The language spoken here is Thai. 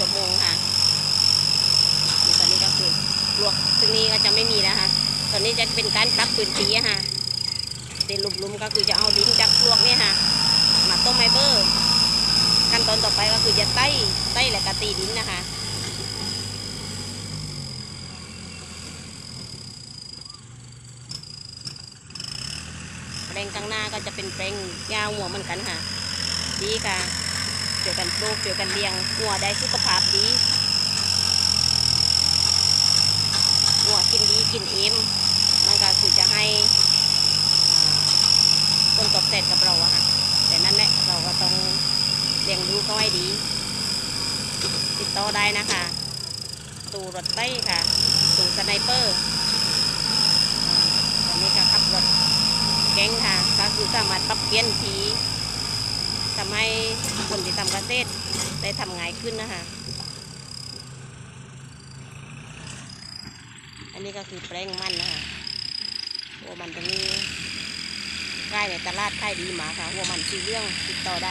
ชั่วโมงค่ะตอนนี้ก็คือลวกซึ่งนี้ก็จะไม่มีแล้วค่ะ ตอนนี้จะเป็นการรับปืนปีค่ะเสร็จลุมๆก็คือจะเอาดินจากลวกนี่ค่ะ มาต้มไมเบอร์ขั้นตอนต่อไปก็คือจะไต้ไต้และกะตีดินนะคะแปลงข้างหน้าก็จะเป็นแปลงยาวหัวเหมือนกันค่ะ ดีค่ะ เกี่ยวกันปลูกเกี่ยวกันเลี้ยงหัวได้สุขภาพดีหัวกินดีกินเอ็มมันก็คือจะให้คนตอบแทนกับเราอะค่ะแต่นั่นแหละเราก็ต้องเลี้ยงดูเขาให้ดี ติดต่อได้นะคะตูรถไต้ค่ะตูสไนเปอร์ตอนนี้ก็ขับรถแก๊งค่ะก็คือสามารถปรับเปลี่ยนทีทำให้ คนที่ทำเกษตรได้ทำง่ายขึ้นนะคะ อันนี้ก็คือแปลงมันนะคะหัวมันตรงนี้ใกล้ในตลาดใกล้ดีหมาค่ะหัวมันสีเรื่องติดต่อได้